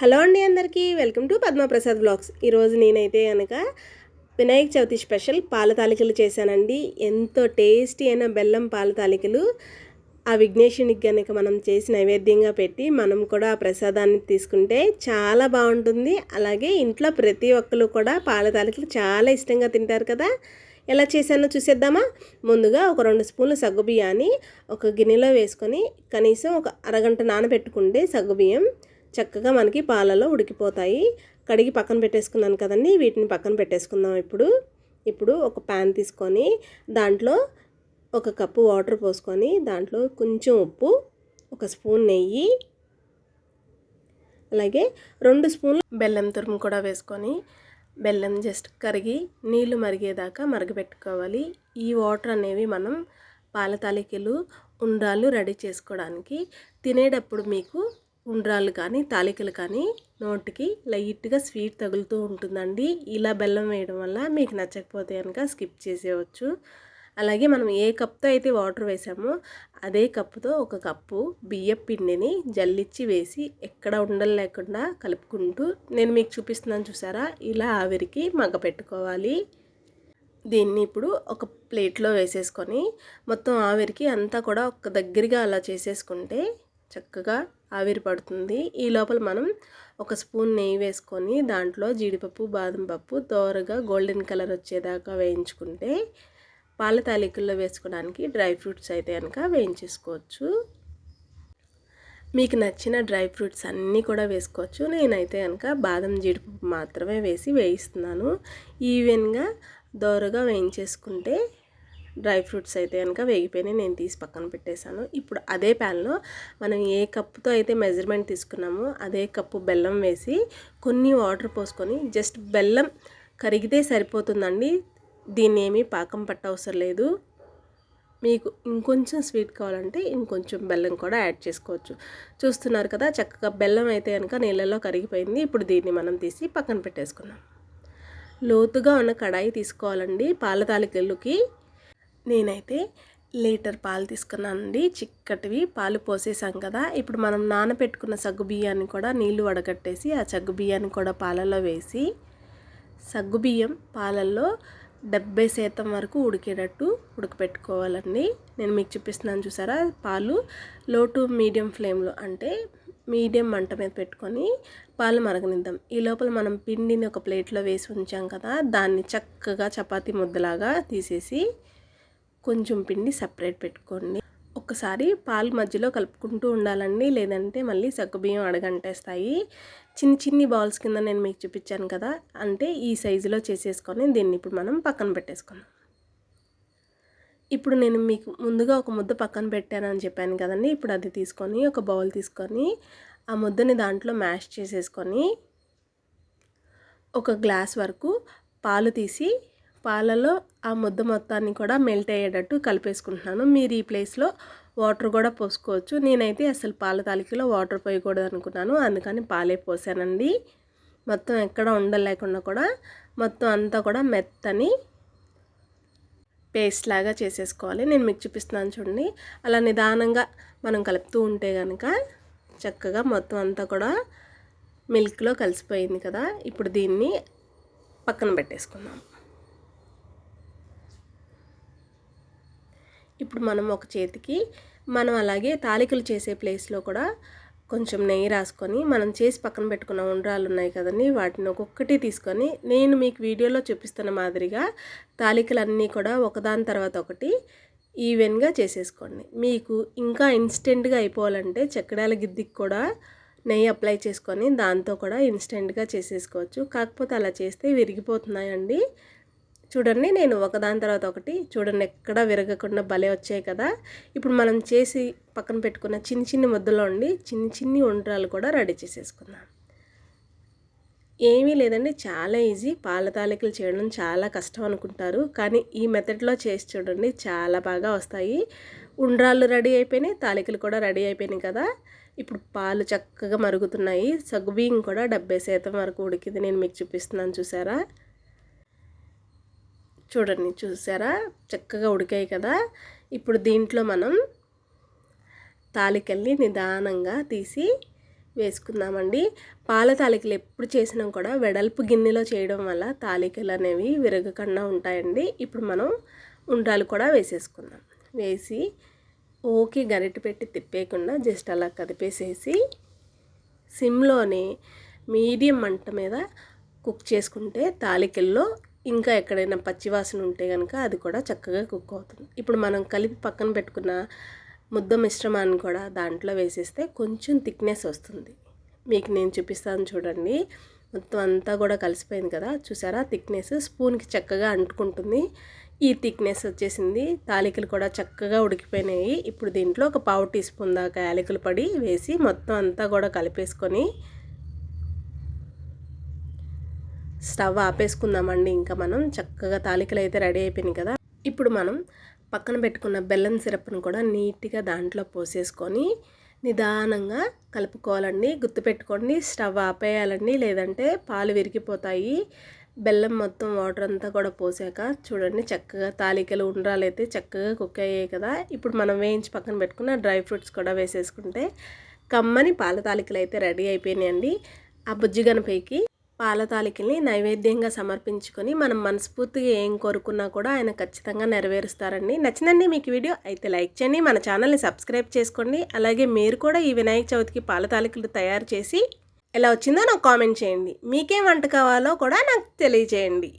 Hello అండి అందరికీ welcome to Padma Prasad blogs. ఈరోజు నేనైతే కనుక వినాయక చవితి స్పెషల్ పాల తాలికలు చేశానండి. ఎంతో టేస్టీ అయిన బెల్లం పాల తాలికలు ఆ విఘ్నేశునికి కనుక మనం చేసి నైవేద్యంగా పెట్టి మనం కూడా ఆ ప్రసాదాన్ని తీసుకుంటే చాలా బాగుంటుంది. అలాగే ఇంట్లో ప్రతి ఒక్కరు కూడా పాల తాలికలు చాలా ఇష్టంగా తింటారు కదా. ఎలా చేశానో చూసేద్దామా? ముందుగా ఒక రెండు స్పూన్లు సగ్గుబియ్యాన్ని ఒక గిన్నెలో వేసుకొని కనీసం ఒక అరగంట నానబెట్టుకుంటే సగ్గుబియ్యం చక్కగా మనకి పాలలో ఉడికిపోతాయి. కడిగి పక్కన పెట్టేసుకున్నాను కదండి. వీటిని పక్కన పెట్టేసుకుందాం ఇప్పుడు. ఇప్పుడు ఒక ప్యాన్ తీసుకొని దాంట్లో ఒక కప్పు వాటర్ పోసుకొని దాంట్లో కొంచెం ఉప్పు ఒక స్పూన్ నెయ్యి అలాగే రెండు స్పూన్లు బెల్లం తురుము కూడా వేసుకొని బెల్లం జస్ట్ కరిగి నీళ్ళు మరిగేదాకా మరగపెట్టుకోవాలి. ఈ వాటర్ అనేవి మనం పాల తాలికలు ఉండాలు రెడీ చేసుకోవడానికి తినేటప్పుడు మీకు ఉండ్రాలు కానీ తాలికలు కానీ నోటికి లైట్గా స్వీట్ తగులుతూ ఉంటుందండి. ఇలా బెల్లం వేయడం వల్ల మీకు నచ్చకపోతే కనుక స్కిప్ చేసేయవచ్చు అలాగే మనం ఏ కప్తో అయితే వాటర్ వేసామో అదే కప్పుతో ఒక కప్పు బియ్యం పిండిని జల్లిచ్చి వేసి ఎక్కడ ఉండలు లేకుండా కలుపుకుంటూ నేను మీకు చూపిస్తున్నాను చూసారా? ఇలా ఆవిరికి మగ్గ పెట్టుకోవాలి. దీన్ని ఇప్పుడు ఒక ప్లేట్లో వేసేసుకొని మొత్తం ఆవిరికి అంతా కూడా ఒక దగ్గరగా అలా చేసేసుకుంటే చక్కగా ఆవిరి పడుతుంది. ఈ లోపల మనం ఒక స్పూన్ నెయ్యి వేసుకొని దాంట్లో జీడిపప్పు బాదం పప్పు దోరగా గోల్డెన్ కలర్ వచ్చేదాకా వేయించుకుంటే పాల తాలికల్లో వేసుకోవడానికి డ్రై ఫ్రూట్స్ అయితే కనుక వేయించేసుకోవచ్చు. మీకు నచ్చిన డ్రై ఫ్రూట్స్ అన్నీ కూడా వేసుకోవచ్చు. నేనైతే కనుక బాదం జీడిపప్పు మాత్రమే వేసి వేయిస్తున్నాను. ఈవెన్గా దోరగా వేయించేసుకుంటే డ్రై ఫ్రూట్స్ అయితే కనుక వేగిపోయినాయి నేను తీసి పక్కన పెట్టేశాను. ఇప్పుడు అదే ప్యాన్లో మనం ఏ కప్పుతో అయితే మెజర్మెంట్ తీసుకున్నామో అదే కప్పు బెల్లం వేసి కొన్ని వాటర్ పోసుకొని జస్ట్ బెల్లం కరిగితే సరిపోతుందండి. దీన్ని ఏమీ పాకం పట్టవసరం లేదు. మీకు ఇంకొంచెం స్వీట్ కావాలంటే ఇంకొంచెం బెల్లం కూడా యాడ్ చేసుకోవచ్చు. చూస్తున్నారు కదా చక్కగా బెల్లం అయితే కనుక నీళ్ళలో కరిగిపోయింది. ఇప్పుడు దీన్ని మనం తీసి పక్కన పెట్టేసుకున్నాం లోతుగా ఉన్న కడాయి తీసుకోవాలండి. పాల తాలికల్లుకి నేనైతే లీటర్ పాలు తీసుకున్నానండి. చిక్కటివి పాలు పోసేసాం కదా. ఇప్పుడు మనం నానబెట్టుకున్న సగ్గు బియ్యాన్ని కూడా నీళ్ళు వడగట్టేసి ఆ సగ్గు బియ్యాన్ని కూడా పాలలో వేసి సగ్గు బియ్యం పాలల్లో డెబ్బై శాతం వరకు ఉడికేటట్టు ఉడకపెట్టుకోవాలండి. నేను మీకు చూపిస్తున్నాను చూసారా? పాలు లో టు మీడియం ఫ్లేమ్లో అంటే మీడియం మంట మీద పెట్టుకొని పాలు మరగనిద్దాం. ఈ లోపల మనం పిండిని ఒక ప్లేట్లో వేసి ఉంచాం కదా. దాన్ని చక్కగా చపాతీ ముద్దలాగా తీసేసి కొంచెం పిండి సపరేట్ పెట్టుకోండి. ఒక్కసారి పాలు మధ్యలో కలుపుకుంటూ ఉండాలండి. లేదంటే మళ్ళీ సగ్గుబియ్యం అడగంటేస్తాయి. చిన్న చిన్ని బాల్స్ కింద నేను మీకు చూపించాను కదా. అంటే ఈ సైజులో చేసేసుకొని దీన్ని ఇప్పుడు మనం పక్కన పెట్టేసుకున్నాం ఇప్పుడు నేను మీకు ముందుగా ఒక ముద్ద పక్కన పెట్టానని చెప్పాను కదండి. ఇప్పుడు అది తీసుకొని ఒక బౌల్ తీసుకొని ఆ ముద్దని దాంట్లో మ్యాష్ చేసేసుకొని ఒక గ్లాస్ వరకు పాలు తీసి పాలలో ఆ ముద్ద మొత్తాన్ని కూడా మెల్ట్ అయ్యేటట్టు కలిపేసుకుంటున్నాను. మీరు ఈ ప్లేస్లో వాటర్ కూడా పోసుకోవచ్చు. నేనైతే అసలు పాల తాలికలో వాటర్ పోయకూడదు అనుకున్నాను అందుకని పాలే పోసానండి. మొత్తం ఎక్కడ ఉండలేకుండా కూడా మొత్తం అంతా కూడా మెత్తని పేస్ట్ లాగా చేసేసుకోవాలి. నేను మీకు చూపిస్తున్నాను చూడండి. అలా నిదానంగా మనం కలుపుతూ ఉంటే కనుక చక్కగా మొత్తం అంతా కూడా మిల్క్లో కలిసిపోయింది కదా. ఇప్పుడు దీన్ని పక్కన పెట్టేసుకుందాం. ఇప్పుడు మనం ఒక చేతికి మనం అలాగే తాలికలు చేసే ప్లేస్లో కూడా కొంచెం నెయ్యి రాసుకొని మనం చేసి పక్కన పెట్టుకున్న ఉండ్రాలు ఉన్నాయి కదండి వాటిని ఒక్కొక్కటి తీసుకొని నేను మీకు వీడియోలో చూపిస్తున్న మాదిరిగా తాలికలన్నీ కూడా ఒకదాని తర్వాత ఒకటి ఈవెన్గా చేసేసుకోండి. మీకు ఇంకా ఇన్స్టెంట్గా అయిపోవాలంటే చక్కడాల గిద్దికి కూడా నెయ్యి అప్లై చేసుకొని దాంతో కూడా ఇన్స్టెంట్గా చేసేసుకోవచ్చు. కాకపోతే అలా చేస్తే విరిగిపోతున్నాయండి. చూడండి నేను ఒకదాని తర్వాత ఒకటి చూడండి ఎక్కడ విరగకుండా భలే వచ్చాయి కదా. ఇప్పుడు మనం చేసి పక్కన పెట్టుకున్న చిన్న చిన్న ముద్దలో ఉండి చిన్న చిన్ని ఉండ్రాలు కూడా రెడీ చేసేసుకుందాం. ఏమీ లేదండి చాలా ఈజీ. పాల తాలికలు చేయడం చాలా కష్టం అనుకుంటారు కానీ ఈ మెథడ్లో చేసి చూడండి చాలా బాగా వస్తాయి. ఉండ్రాళ్ళు రెడీ అయిపోయినాయి తాలికలు కూడా రెడీ అయిపోయినాయి కదా. ఇప్పుడు పాలు చక్కగా మరుగుతున్నాయి సగ్గుబియ్యం కూడా డెబ్బై శాతం వరకు ఉడికింది నేను మీకు చూపిస్తున్నాను చూసారా? చూడండి చూసారా? చక్కగా ఉడికాయి కదా? ఇప్పుడు దీంట్లో మనం తాలికల్ని నిదానంగా తీసి వేసుకుందామండి. పాల తాలికలు ఎప్పుడు చేసినా కూడా వెడల్పు గిన్నెలో చేయడం వల్ల తాలికలు అనేవి విరగకుండా ఉంటాయండి. ఇప్పుడు మనం ఉండాలు కూడా వేసేసుకుందాం. వేసి ఓకే గరిటె పెట్టి తిప్పేయకుండా జస్ట్ అలా కదిపేసేసి సిమ్లోనే మీడియం మంట మీద కుక్ చేసుకుంటే తాలికల్లో ఇంకా ఎక్కడైనా పచ్చివాసన ఉంటే కనుక అది కూడా చక్కగా కుక్ అవుతుంది. ఇప్పుడు మనం కలిపి పక్కన పెట్టుకున్న ముద్ద మిశ్రమాన్ని కూడా దాంట్లో వేసేస్తే కొంచెం థిక్నెస్ వస్తుంది. మీకు నేను చూపిస్తాను చూడండి. మొత్తం అంతా కూడా కలిసిపోయింది కదా. చూసారా? థిక్నెస్ స్పూన్కి చక్కగా అంటుకుంటుంది. ఈ థిక్నెస్ వచ్చేసింది. తాలికలు కూడా చక్కగా ఉడికిపోయినాయి. ఇప్పుడు దీంట్లో ఒక పావు టీ స్పూన్ దాకా యాలకులు పడి వేసి మొత్తం అంతా కూడా కలిపేసుకొని స్టవ్ ఆపేసుకుందామండి. ఇంకా మనం చక్కగా తాలికలు అయితే రెడీ అయిపోయినాయి కదా. ఇప్పుడు మనం పక్కన పెట్టుకున్న బెల్లం సిరప్ను కూడా నీట్గా దాంట్లో పోసేసుకొని నిదానంగా కలుపుకోవాలండి. గుర్తుపెట్టుకోండి స్టవ్ ఆపేయాలండి. లేదంటే పాలు విరిగిపోతాయి. బెల్లం మొత్తం వాటర్ అంతా కూడా పోసాక చూడండి చక్కగా తాలికలు ఉండ్రాలు అయితే చక్కగా కుక్ అయ్యాయి కదా. ఇప్పుడు మనం వేయించి పక్కన పెట్టుకున్న డ్రై ఫ్రూట్స్ కూడా వేసేసుకుంటే కమ్మని పాల తాలికలు అయితే రెడీ అయిపోయినాయండి. ఆ బుజ్జిగనపైకి పాల తాలికల్ని నైవేద్యంగా సమర్పించుకొని మనం మనస్ఫూర్తిగా ఏం కోరుకున్నా కూడా ఆయన ఖచ్చితంగా నెరవేరుస్తారండి. నచ్చిందండి మీకు వీడియో అయితే లైక్ చేయండి. మన ఛానల్ని సబ్స్క్రైబ్ చేసుకోండి. అలాగే మీరు కూడా ఈ వినాయక చవితికి పాల తాలికలు తయారు చేసి ఎలా వచ్చిందో నాకు కామెంట్ చేయండి. మీకేం వంట కావాలో కూడా నాకు తెలియజేయండి.